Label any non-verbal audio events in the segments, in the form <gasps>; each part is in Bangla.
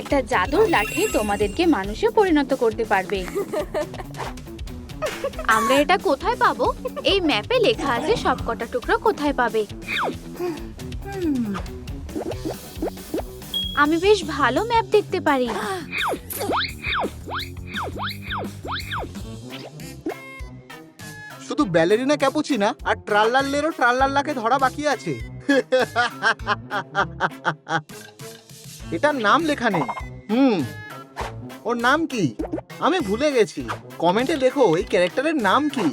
একটা জাদুর লাঠি তোমাদেরকে মানুষে পরিণত করতে পারবে। আমরা এটা কোথায় পাবো? এই ম্যাপে লেখা আছে সবকটা টুকরো কোথায় পাবে। আমি বেশ ভালো ম্যাপ দেখতে পারি। শুধু ব্যালেরিনা ক্যাপুচিনা আর ট্রাল্লাল্লেরও ট্রাল্লাল্লাকে ধরা বাকি আছে। এটার নাম লেখা নেই। হুম। ওর নাম কি? আমি ভুলে গেছি। কমেন্টে লেখো এই ক্যারেক্টারের নাম কি?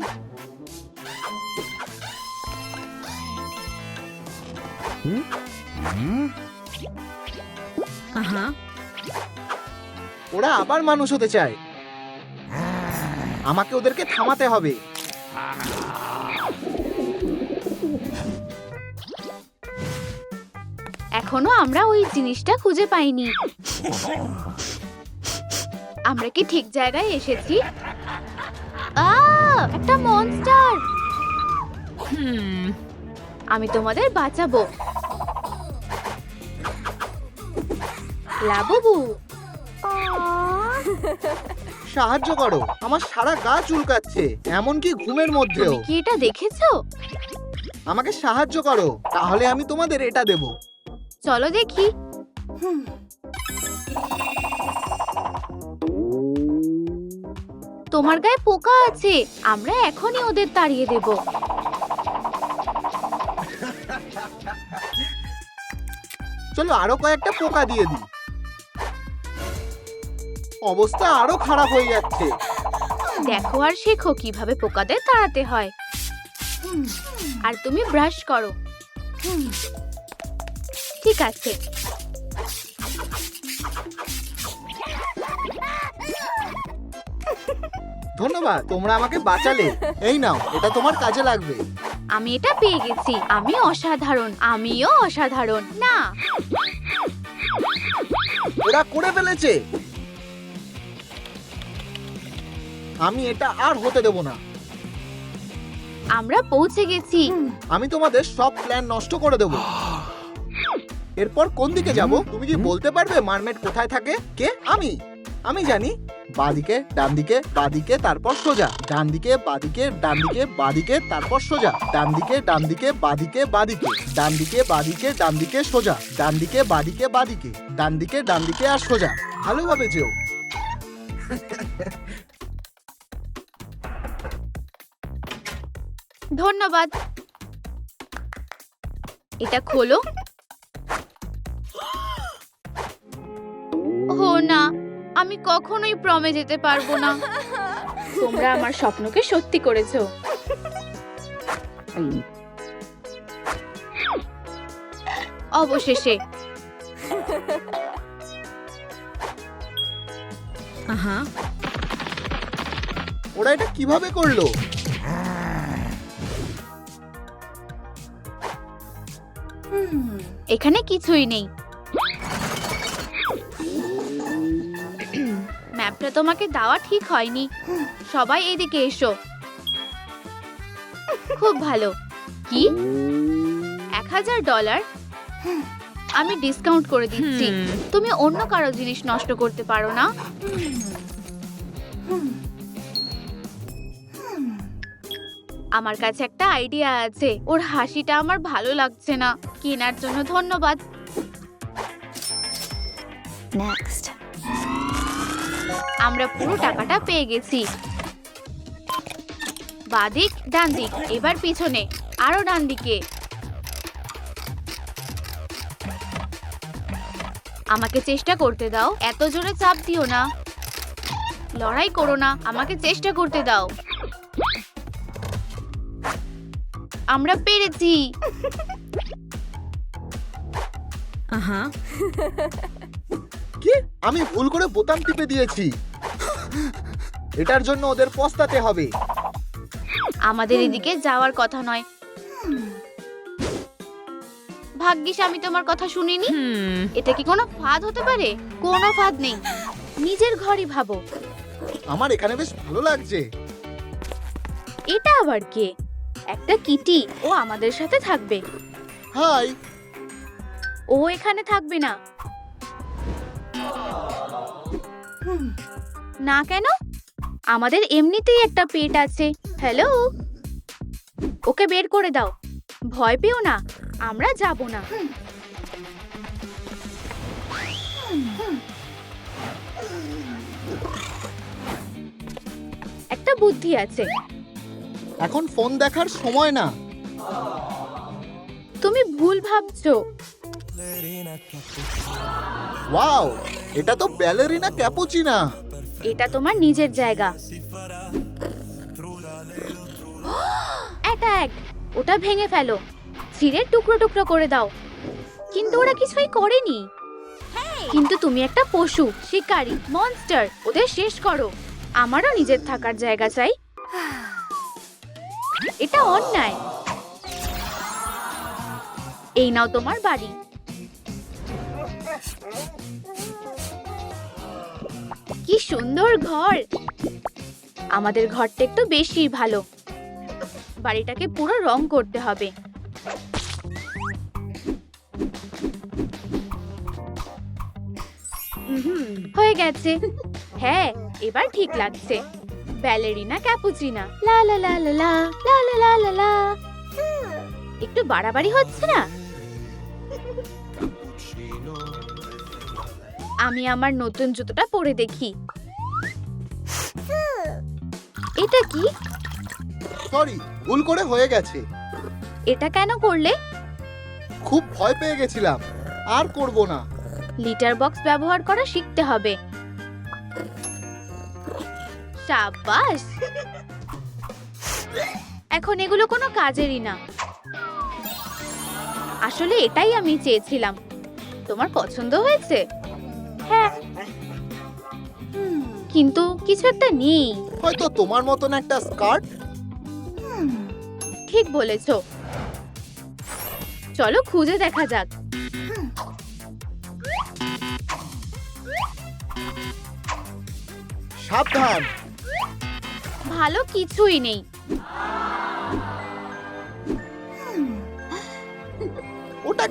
ওরা আবার মানুষ হতে চায়। আমাকে ওদেরকে থামাতে হবে। এখনও আমরা ওই জিনিসটা খুঁজে পাইনি। আমরা কি ঠিক জায়গায় এসেছি? একটা মনস্টার আমি তোমাদের বাঁচাবো। লাবুবু। সাহায্য করো আমার সারা গা চুলকাচ্ছে এমনকি ঘুমের মধ্যেও। কি এটা দেখেছ? আমাকে সাহায্য করো তাহলে আমি তোমাদের এটা দেব। চলো দেখি। তোমার গায়ে পোকা আছে আমরা এখনই ওদের তাড়িয়ে দেব। চলো আরও কয়েকটা পোকা দিয়ে দিই। অবস্থা আরও খারাপ হয়ে যাচ্ছে। দেখো আর শেখো কীভাবে পোকাদের তাড়াতে হয়। আর তুমি ব্রাশ করো। ঠিক আছে। ধন্যবাদ তোমরা আমাকে বাঁচালে। এই নাও এটা তোমার কাজে লাগবে। আমি এটা পেয়ে গেছি আমি অসাধারণ আমিও অসাধারণ না। ওরা করে ফেলেছে। আমি এটা আর হতে দেব না। আমরা পৌঁছে গেছি। আমি তোমাদের সব প্ল্যান নষ্ট করে দেব। এরপর কোন দিকে যাব? তুমি কি বলতে পারবে মারমেড কোথায় থাকে? কে? আমি। আমি জানি। বাদিকে ডান দিকে বাদিকে তারপর সোজা। ডান দিকে বাদিকে ডান দিকে বাদিকে তারপর সোজা। ডান দিকে ডান দিকে বাদিকে বাদিকে। ডান দিকে বাদিকে ডান দিকে সোজা। ডান দিকে বাদিকে বাদিকে। ডান দিকে ডান দিকে আর সোজা। ভালোভাবে যেও। ধন্যবাদ। এটা খোলো। ও না আমি কখনোই প্রমে যেতে পারব না। <laughs> তোমরা আমার স্বপ্নকে সত্যি করেছ। অবশেষে। ওরা এটা কীভাবে করল? এখানে কিছুই নেই। ম্যাপটা তোমাকে দেওয়া ঠিক হয়নি। সবাই এদিকে এসো। খুব ভালো। কি? এক হাজার ডলার? আমি ডিসকাউন্ট করে দিচ্ছি। তুমি অন্য কারও জিনিস নষ্ট করতে পারো না। আমার কাছে একটা আইডিয়া আছে। ওর হাসিটা আমার ভালো লাগছে না। কেনার জন্য ধন্যবাদ। আমরা পুরো টাকাটা পেয়ে গেছি। বাদিক ডান দিক এবার পিছনে আরও ডান দিকে আমাকে চেষ্টা করতে দাও এত জোরে চাপ দিও না। লড়াই করো না আমাকে চেষ্টা করতে দাও। আমরা পেরেছি। কি? আমি ভুল করে বোতাম টিপে দিয়েছি। এটার জন্য ওদের পস্তাতে হবে। আমাদের এদিকে যাওয়ার কথা নয়। ভাগ্যিস আমি তোমার কথা শুনিনি। এটা কি কোনো ফাঁদ হতে পারে? কোনো ফাঁদ নেই। নিজের ঘরই ভাবো। আমার এখানে বেশ ভালো লাগছে। এটা আবার কে? একটা কিটি। ও আমাদের সাথে থাকবে। হাই। ও এখানে থাকবে না। না কেন? আমাদের এমনিতেই একটা পেট আছে। হ্যালো ওকে বের করে দাও। ভয় পেও না আমরা যাব না। একটা বুদ্ধি আছে। এখন ফোন দেখার সময় না। তুমি ভুল ভাবছ। ওয়াও এটা তো ব্যালেরিনা ক্যাপুচিনা এটা তোমার নিজের জায়গা। অ্যাটাক <gasps> ওটা ভেঙে ফেলো। ছিঁড়ে টুকরো টুকরো করে দাও। কিন্তু ওরা কিছুই করেনি। কিন্তু তুমি একটা পশু শিকারী মনস্টার ওদের শেষ করো। আমারও নিজের থাকার জায়গা চাই। <sighs> এটা অন্যায়। এই নাও তোমার বাড়ি। কি সুন্দর ঘর। আমাদের ঘরটা একটু বেশি ভালো। বাড়িটাকে পুরো রং করতে হবে। হয়ে গেছে। হ্যাঁ এবার ঠিক লাগছে। Ballerina, cappuccina. লা লা লা লা লা লা লা লা। একটু বাড়াবাড়ি হচ্ছে না? আমি আমার নতুন জুতোটা পরে দেখি। এটা কি? সরি ভুল করে হয়ে গেছে। এটা কেন করলে? খুব ভয় পেয়ে গেছিলাম। আর করব না। লিটার বক্স ব্যবহার করা শিখতে হবে। সাবাস এখন এগুলো কোনো কাজেরই না। আসলে এটাই আমি চেয়েছিলাম। তোমার পছন্দ হয়েছে? হ্যাঁ কিন্তু কিছু একটা নেই। হয়তো তোমার মতন একটা স্কার্ট। ঠিক বলেছ। চলো খুঁজে দেখা যাক। সাবধান। ভালো কিছুই নেই। ওটা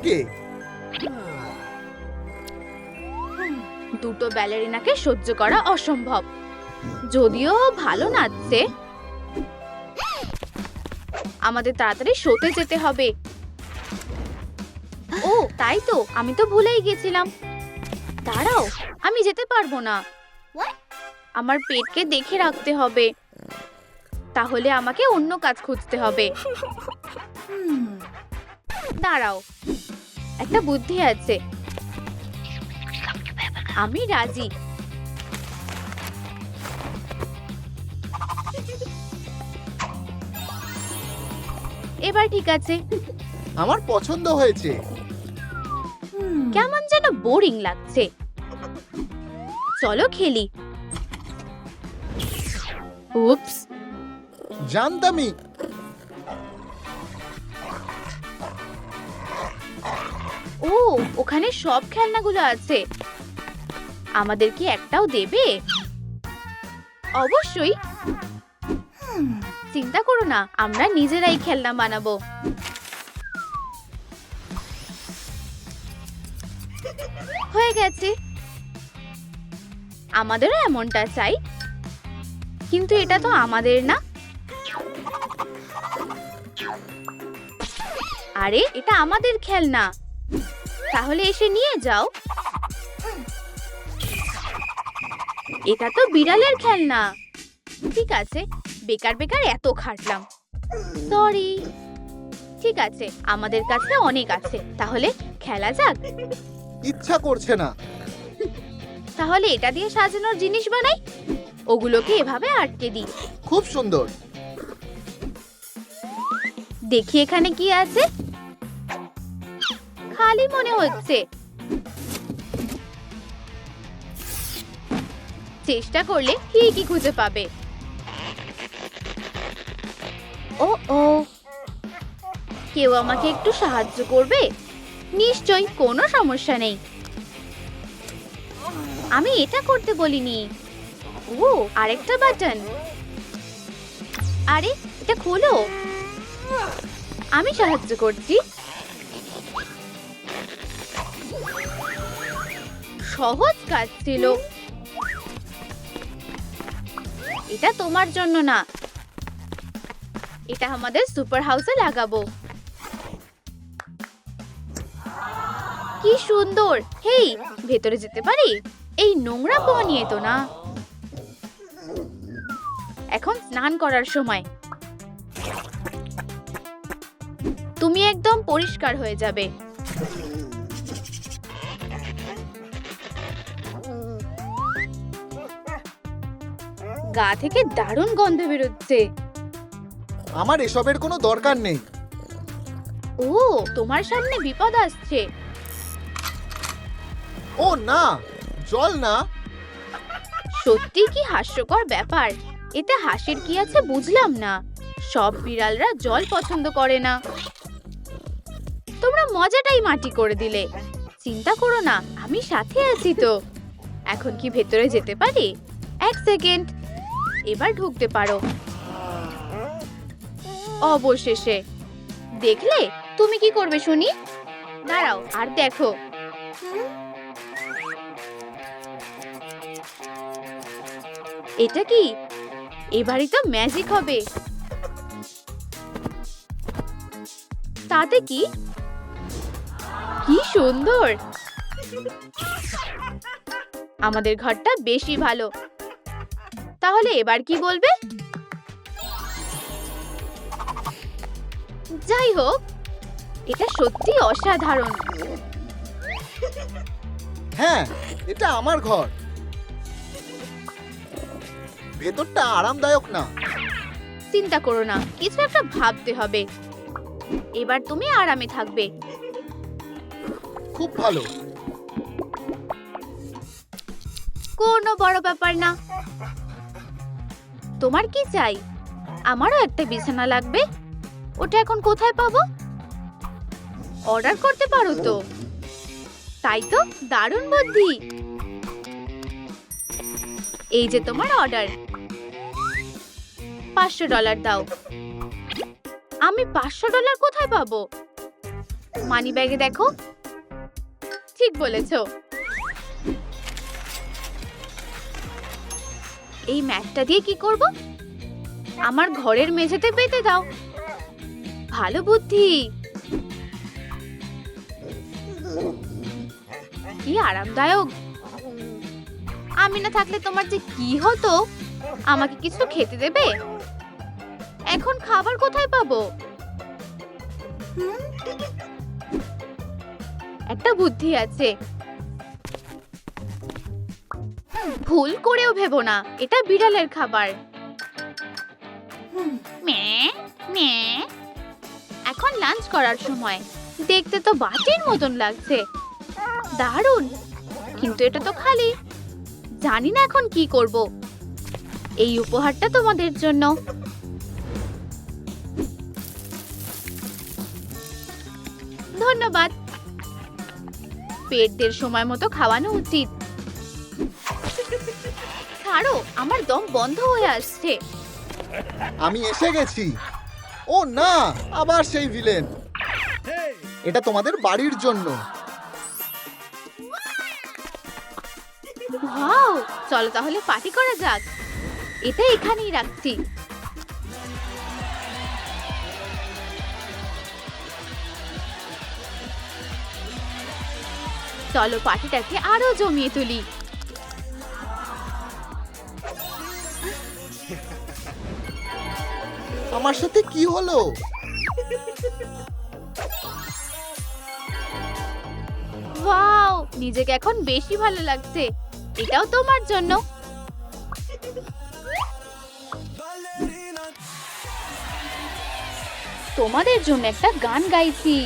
দুটো ব্যালেরিনাকে সহ্য করা অসম্ভব। যদিও ভালো নাচছে আমাদের তাড়াতাড়ি শোতে যেতে হবে। ও তাই তো আমি তো ভুলেই গেছিলাম। দাঁড়াও আমি যেতে পারব না। আমার পেটকে দেখে রাখতে হবে। তাহলে আমাকে অন্য কাজ খুঁজতে হবে। <laughs> দাঁড়াও। একটা বুদ্ধি আছে। আমি রাজি। এবার ঠিক আছে। আমার পছন্দ হয়েছে। কেমন যেন বোরিং লাগছে। চলো খেলি। উপস জানতামই। ও ওখানে সব খেলনাগুলো আছে। আমাদের কি একটাও দেবে? অবশ্যই। চিন্তা করো না, আমরা নিজেরাই খেলনা বানাবো। হয়ে গেছে। আমাদেরও এমনটা চাই। কিন্তু এটা তো আমাদের না। আরে, এটা আমাদের খেলনা। তাহলে এসে নিয়ে যাও। এটা তো বিড়ালের খেলনা। ঠিক আছে বেকার বেকার এত খাটলাম। সরি ঠিক আছে আমাদের কাছে অনেক আছে তাহলে খেলা যাক। ইচ্ছা করছে না। তাহলে এটা দিয়ে সাজানোর জিনিস বানাই ওগুলোকে এভাবে আটকে দিই। খুব সুন্দর। দেখি এখানে কি আছে। খালি মনে হচ্ছে। চেষ্টা করলে ঠিকই খুঁজে পাবে। ও ও। কেউ আমাকে একটু সাহায্য করবে? নিশ্চয়ই কোনো সমস্যা নেই। আমি এটা করতে বলিনি। ও, আরেকটা বাটন। আরে, এটা খোলো। আমি সাহায্য করছি। সহজ কাজ ছিল। এটা তোমার জন্য না। এটা আমাদের সুপার হাউসে লাগাবো। কি সুন্দর! হেই, ভেতরে যেতে পারি? এই নোংরা পোয়া নিয়ে তো না। এখন স্নান করার সময়। তুমি একদম পরিষ্কার হয়ে যাবে। গা থেকে দারুণ গন্ধ বেরোচ্ছে। আমার এসবের কোনো দরকার নেই। ও তোমার সামনে বিপদ আসছে। ও না জল না। সত্যি কি হাস্যকর ব্যাপার? এতে হাসির কি আছে বুঝলাম না। সব বিড়ালরা জল পছন্দ করে না। তোমরা মজাটাই মাটি করে দিলে। চিন্তা করো না আমি সাথে আছি তো। এখন কি ভেতরে যেতে পারি? এক সেকেন্ড। এবার ঢুকতে পারো। অবশেষে। দেখলে? তুমি কি করবে, শুনি? দাঁড়াও, আর দেখো। এটা কি? এবারই তো ম্যাজিক হবে। তাতে কি? কি সুন্দর! আমাদের ঘরটা বেশি ভালো। তাহলে এবার কি বলবে? যাই হোক এটা সত্যি অসাধারণ। হ্যাঁ এটা আমার ঘর। ভেতরটা আরামদায়ক না। চিন্তা করো না কিছু একটা ভাবতে হবে। এবার তুমি আরামে থাকবে। খুব ভালো। কোনো বড় ব্যাপার না। তোমার কি চাই? আমারও একটা বিছানা লাগবে। ওটা এখন কোথায় পাবো? অর্ডার করতে পারো তো। তাই তো, দারুণ বুদ্ধি। এই যে তোমার অর্ডার। পাঁচশো ডলার দাও। আমি পাঁচশো ডলার কোথায় পাবো? মানি ব্যাগে দেখো। ঠিক বলেছ। এই ম্যাটটা দিয়ে কি করব? আমার ঘরের মেঝেতে পেতে দাও। ভালো বুদ্ধি। কি আরামদায়ক। আমি না থাকলে তোমার যে কি হতো? আমাকে কিছু খেতে দেবে? এখন খাবার কোথায় পাবো? একটা বুদ্ধি আছে। ভুল করেও ভেবো না, এটা বিড়ালের খাবার। এখন লাঞ্চ করার সময়। দেখতে তো বাটির মতন লাগছে। দারুণ, কিন্তু এটা তো খালি। জানি না এখন কি করব। এই উপহারটা তোমাদের জন্য। ধন্যবাদ। পেটদের সময় মতো খাওয়ানো উচিত। ছাড়ো আমার দম বন্ধ হয়ে আসছে। আমি এসে গেছি। ও না আবার সেই ভিলেন। এটা তোমাদের বাড়ির জন্য। ওয়াও চলো তাহলে পার্টি করা যাক। এটা এখানেই রাখছি। চলো পার্টিটাকে আরও জমিয়ে তুলি। আমার সাথে কি হলো? ওয়াও, নিজেকে এখন বেশি ভালো লাগছে। এটাও তোমার জন্য। তোমাদের জন্য একটা গান গাইছি।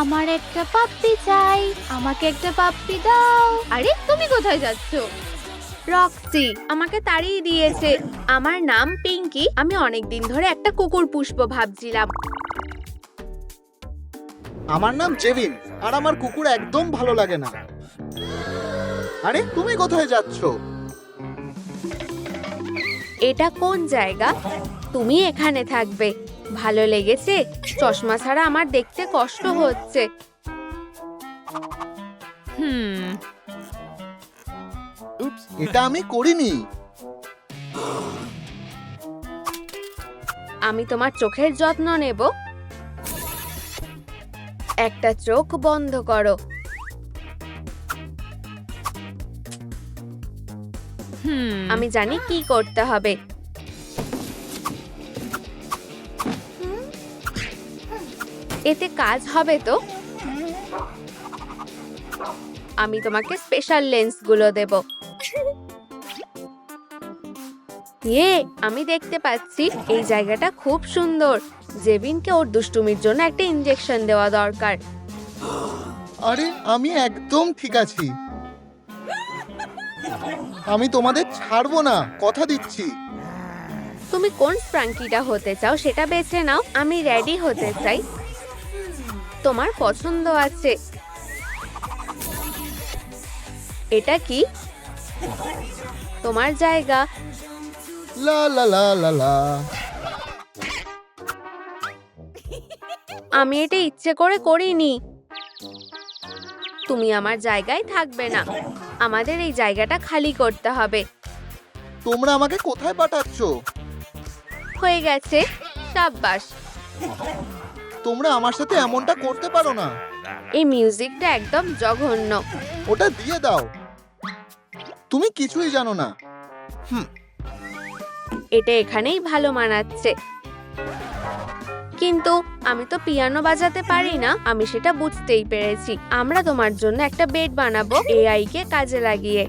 আমার একটা পাপ্পি চাই, আমাকে একটা পাপ্পি দাও। আরে, তুমি কোথায় যাচ্ছ? রক্সি আমাকে তাড়িয়ে দিয়েছে। আমার নাম পিঙ্কি। আমি অনেক দিন ধরে একটা কুকুর পুষ্প ভাবছিলাম। আমার নাম জেভিন আর আমার কুকুর একদম ভালো লাগে না। আরে তুমি কোথায় যাচ্ছ? এটা কোন জায়গা? তুমি এখানে থাকবে। ভালো লেগেছে? চশমা ছাড়া আমার দেখতে কষ্ট হচ্ছে। হুম এটা আমি করিনি। আমি তোমার চোখের যত্ন নেব। একটা চোখ বন্ধ করো। আমি জানি কি করতে হবে। এতে কাজ হবে তো? আমি তোমাকে স্পেশাল লেন্সগুলো দেব। ইয়ে আমি দেখতে পাচ্ছি এই জায়গাটা খুব সুন্দর। জেবিনকে ওর দুষ্টুমির জন্য একটা ইঞ্জেকশন দেওয়া দরকার। আরে আমি একদম ঠিক আছি। আমি তোমাদের ছাড়বো না কথা দিচ্ছি। তুমি কোন স্প্রাঙ্কিটা হতে চাও সেটা বেছে নাও আমি রেডি হতে চাই। তোমার পছন্দ আছে। এটা কি? তোমার জায়গা। লা লা লা লা লা। আমি এটা ইচ্ছে করে করিনি। তুমি আমার জায়গায় থাকবে না। আমাদের এই জায়গাটা খালি করতে হবে। তোমরা আমাকে কোথায় পাঠাচ্ছ? হয়ে গেছে সাব্বাস। তোমরা আমার সাথে এমনটা করতে পারো না। এই মিউজিকটা একদম জঘন্য। ওটা দিয়ে দাও। তুমি কিছুই জানো না। হুম। এটা এখানেই ভালো মানাচ্ছে। কিন্তু আমি তো পিয়ানো বাজাতে পারি না, আমি সেটা বুঝতেই পেরেছি। আমরা তোমার জন্য একটা বেড বানাবো এআই কে কাজে লাগিয়ে।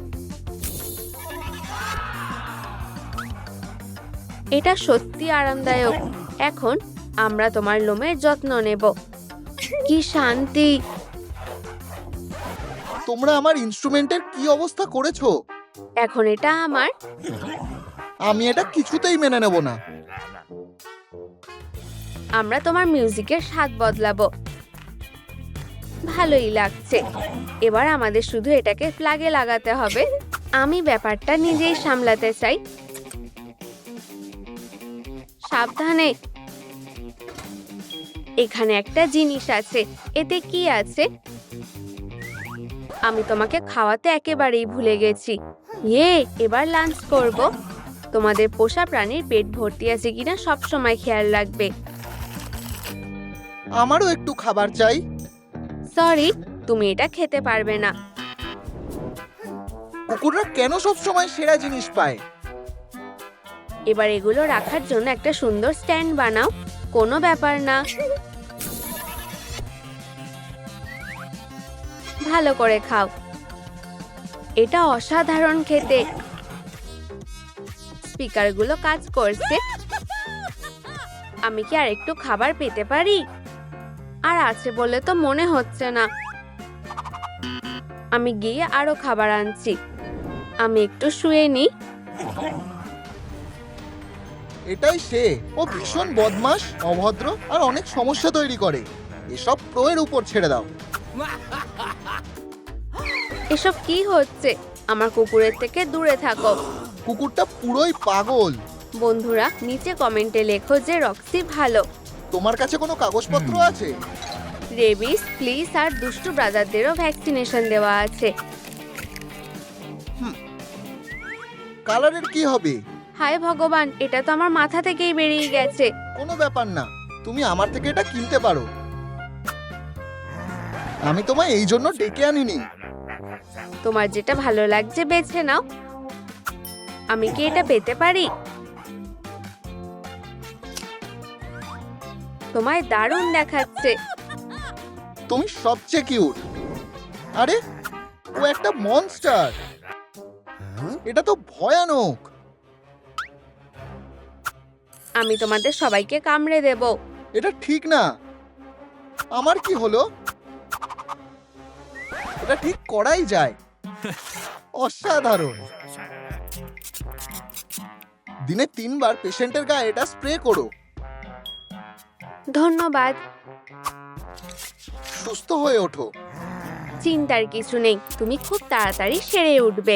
এটা সত্যি আরামদায়ক। এখন আমরা তোমার লোমের যত্ন নেব। কি শান্তি! তোমরা আমার ইনস্ট্রুমেন্টের কি অবস্থা করেছ? এখন এটা আমার। আমি এটা কিছুতেই মেনে নেব না। আমরা তোমার মিউজিকের স্বাদ বদলাবো। ভালোই লাগছে। এবার আমাদের শুধু এটাকে প্লাগে লাগাতে হবে। আমি ব্যাপারটা নিজেই সামলাতে চাই। সাবধানে। এখানে একটা জিনিস আছে। এতে কি আছে? আমি তোমাকে খাওয়াতে একেবারেই ভুলে গেছি। ইয়ে এবার লাঞ্চ করব। তোমাদের পোষা প্রাণীর পেট ভর্তি আছে কিনা সব সময় খেয়াল রাখবে। আমারও একটু খাবার চাই। সরি তুমি এটা খেতে পারবে না। কুকুররা কেন সব সময় সেরা জিনিস পায়? এবার এগুলো রাখার জন্য একটা সুন্দর স্ট্যান্ড বানাও। কোনো ব্যাপার না। ভালো করে খাও। এটা অসাধারণ খেতে। স্পিকারগুলো কাজ করছে। আমি কি আর একটু খাবার পেতে পারি? আর আছে বলে তো মনে হচ্ছে না। আমি গিয়ে আরও খাবার আনছি। আমি একটু শুয়ে নিই এটাই সে। ও ভীষণ বদমাস অভদ্র আর অনেক সমস্যা তৈরি করে। এসব প্রো এর উপর ছেড়ে দাও। এসব কি হচ্ছে? আমার কুকুরের থেকে দূরে থাকো। কুকুরটা পুরোই পাগল। বন্ধুরা নিচে কমেন্টে লেখো যে রক্সি ভালো। তোমার কাছে কোনো কাগজপত্র আছে? রেবিস প্লিজ আর দুষ্টু ব্রাদারদেরও ভ্যাকসিনেশন দেওয়া আছে। কালারের কি হবে? হায় ভগবান এটা তো আমার মাথা থেকেই বেরিয়ে গেছে। কোনো ব্যাপার না তুমি আমার থেকে এটা কিনতে পারো। আমি তোমায় এই জন্য ডেকে আনিনি। তোমার যেটা ভালো লাগছে বেছে নাও। আমি কি এটা পেতে পারি? তোমায় দারুণ দেখাচ্ছে। তুমি সবচেয়ে কিউট। আরে ও একটা মনস্টার এটা তো ভয়ানক। আমি তোমাদের সবাইকে কামড়ে দেব। এটা ঠিক না। আমার কি হলো? এটা ঠিক করাই যায়। অসাধারণ। দিনে তিনবার পেশেন্টের গায়ে এটা স্প্রে করো। ধন্যবাদ। সুস্থ হয়ে ওঠো। চিন্তার কিছু নেই তুমি খুব তাড়াতাড়ি সেরে উঠবে।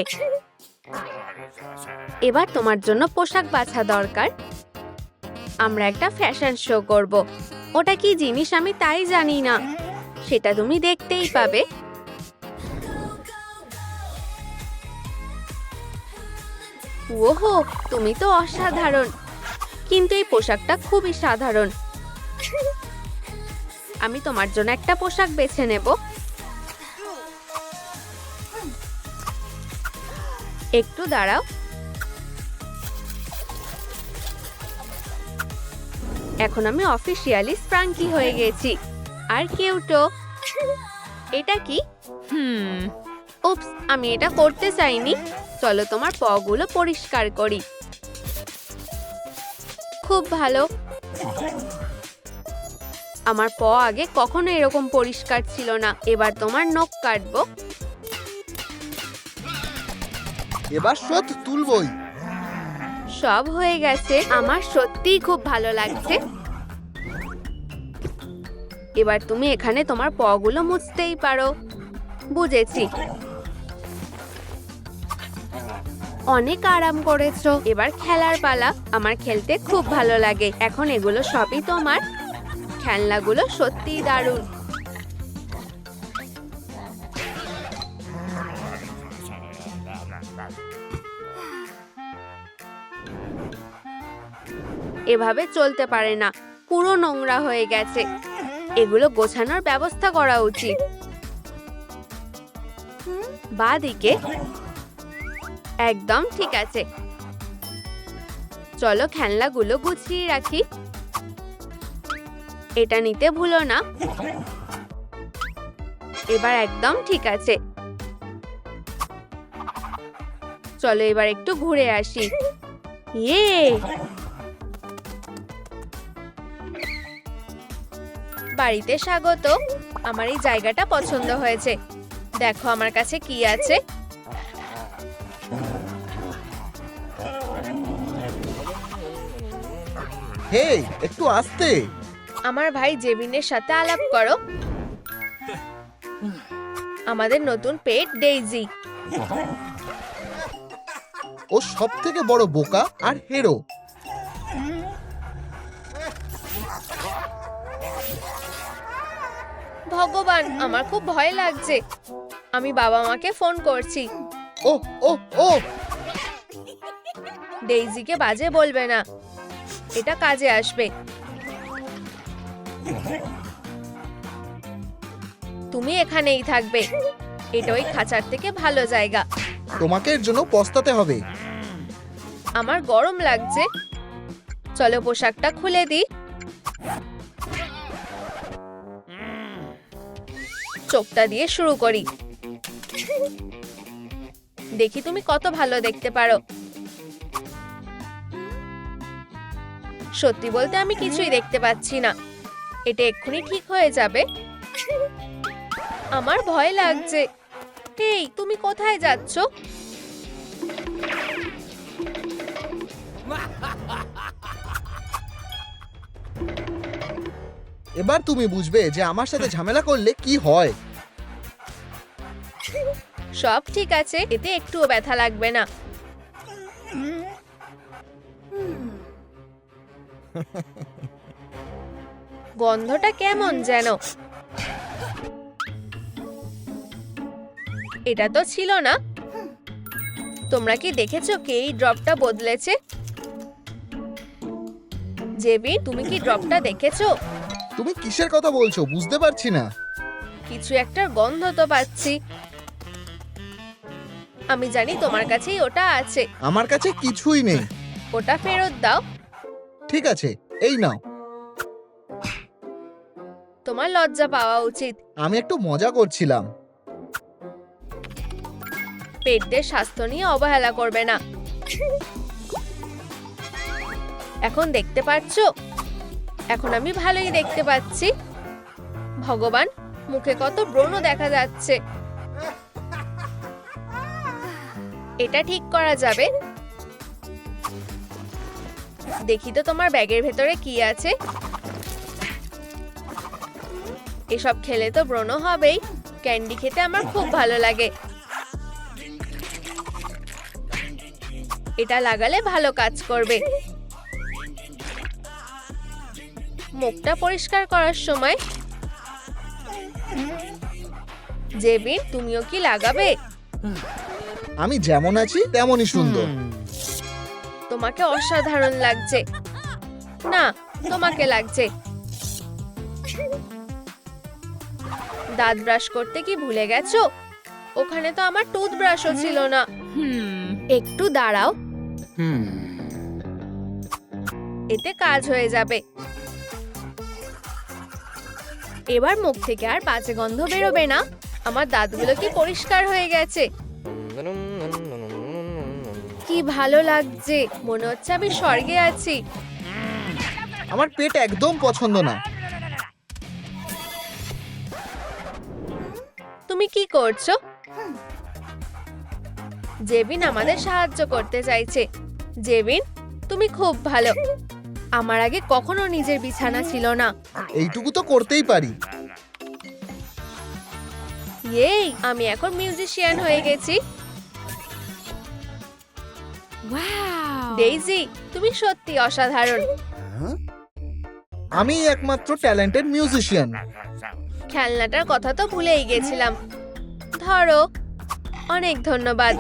এবার তোমার জন্য পোশাক বাছা দরকার। আমরা একটা ফ্যাশন শো করব। ওটা কি জিনিস আমি তাই জানি না। সেটা তুমি দেখতেই পাবে। ওহো, তুমি তো অসাধারণ। কিন্তু এই পোশাকটা খুবই সাধারণ। আমি তোমার জন্য একটা পোশাক বেছে নেব। একটু দাঁড়াও। এখন আমি অফিসিয়ালি স্প্রাঙ্কি হয়ে গেছি। আর কেউ তো? এটা কি? হুম উপস আমি এটা করতে চাইনি। চলো তোমার পগুলো পরিষ্কার করি। খুব ভালো। আমার প আগে কখনো এরকম পরিষ্কার ছিল না। এবার তোমার নখ কাটবো। এবার শোধ তুলবই। সব হয়ে গেছে। আমার সত্যিই খুব ভালো লাগছে। এবার তুমি এখানে তোমার পগুলো মুছতেই পারো। বুঝেছি। অনেক আরাম করেছ। এবার খেলার পালা, আমার খেলতে খুব ভালো লাগে। এখন এগুলো সবই তোমার। খেলনাগুলো সত্যিই দারুণ। এভাবে চলতে পারে না। পুরো নোংরা হয়ে গেছে। এগুলো গোছানোর ব্যবস্থা করা উচিত। বাদিকে একদম ঠিক আছে। চলো খেলনাগুলো গুছিয়ে রাখি। এটা নিতে ভুলো না। এবার একদম ঠিক আছে। চলো এবার একটু ঘুরে আসি। ইয়ে! বাড়িতে স্বাগত। আমার এই জায়গাটা পছন্দ হয়েছে। দেখো আমার কাছে কি আছে। হে একটু আসতে। আমার ভাই জেবিনের সাথে আলাপ করো। আমাদের নতুন পেট ডেইজি। ও সব থেকে বড় বোকা আর হেরো। ভগবান আমার খুব ভয় লাগছে। আমি বাবা মাকে ফোন করছি। ও ও ও ডেইজিকে বাজে বলবে না। এটা কাজে আসবে। তুমি এখানেই থাকবে। এটা ওই খাঁচার থেকে ভালো জায়গা। তোমাকে এর জন্য পস্তাতে হবে। আমার গরম লাগছে। চলো পোশাকটা খুলে দিই। চোখটা দিয়ে শুরু করি। দেখি তুমি কত ভালো দেখতে পারো। সত্যি বলতে আমি কিছুই দেখতে পাচ্ছি না। এটা এক্ষুনি ঠিক হয়ে যাবে। আমার ভয় লাগছে। এই তুমি কোথায় যাচ্ছ? এবার তুমি বুঝবে যে আমার সাথে ঝামেলা করলে কি হয়। সব ঠিক আছে এতে একটুও ব্যথা লাগবে না। গন্ধটা কেমন যেন? এটা তো ছিল না। তোমরা কি দেখেছ কে এই ড্রপটা বদলেছে? জেবি তুমি কি ড্রপটা দেখেছ? তুমি কিসের কথা বলছো? বুঝতে পারছি না। কিছু একটা গন্ধ তো পাচ্ছি। আমি জানি তোমার কাছেই ওটা আছে। আমার কাছে কিছুই নেই। ওটা ফেরত দাও। ঠিক আছে এই নাও। তোমার লজ্জা পাওয়া উচিত। আমি একটু মজা করছিলাম। পেটদের স্বাস্থ্য নিয়ে অবহেলা করবে না। এখন দেখতে পাচ্ছ? এখন আমি ভালোই দেখতে পাচ্ছি। ভগবান মুখে কত ব্রণ দেখা যাচ্ছে। এটা ঠিক করা যাবে। দেখি তো তোমার ব্যাগের ভেতরে কি আছে। এসব খেলে তো ব্রণ হবেই। ক্যান্ডি খেতে আমার খুব ভালো লাগে। এটা লাগালে ভালো কাজ করবে। মুখটা পরিষ্কার করার সময়। জেবিন তুমিও কি লাগাবে? আমি যেমন আছি তেমনই সুন্দর। তোমাকে অসাধারণ লাগছে। না তোমাকে লাগছে। দাঁত ব্রাশ করতে কি ভুলে গেছো? ওখানে তো আমার টুথব্রাশও ছিল না। একটু দাঁড়াও। এতে কাজ হয়ে যাবে। এবার মুখ থেকে আর বাজে গন্ধ বেরোবে না। আমার দাঁতগুলো কি পরিষ্কার হয়ে গেছে। কি ভালো লাগছে? মনে হচ্ছে আমি স্বর্গে আছি। আমার পেট একদম পছন্দ না। তুমি কি করছ? জেবিন আমাদের সাহায্য করতে চাইছে। জেবিন তুমি খুব ভালো। আমার আগে কখনো নিজের বিছানা ছিল না। এইটুকু তো করতেই পারি। এই আমি এখন মিউজিশিয়ান হয়ে গেছি। ডেইজি তুমি সত্যি অসাধারণ। আমি একমাত্র ট্যালেন্টেড মিউজিশিয়ান খেলনাটার কথা তো ভুলেই গেছিলাম। ধরো অনেক ধন্যবাদ।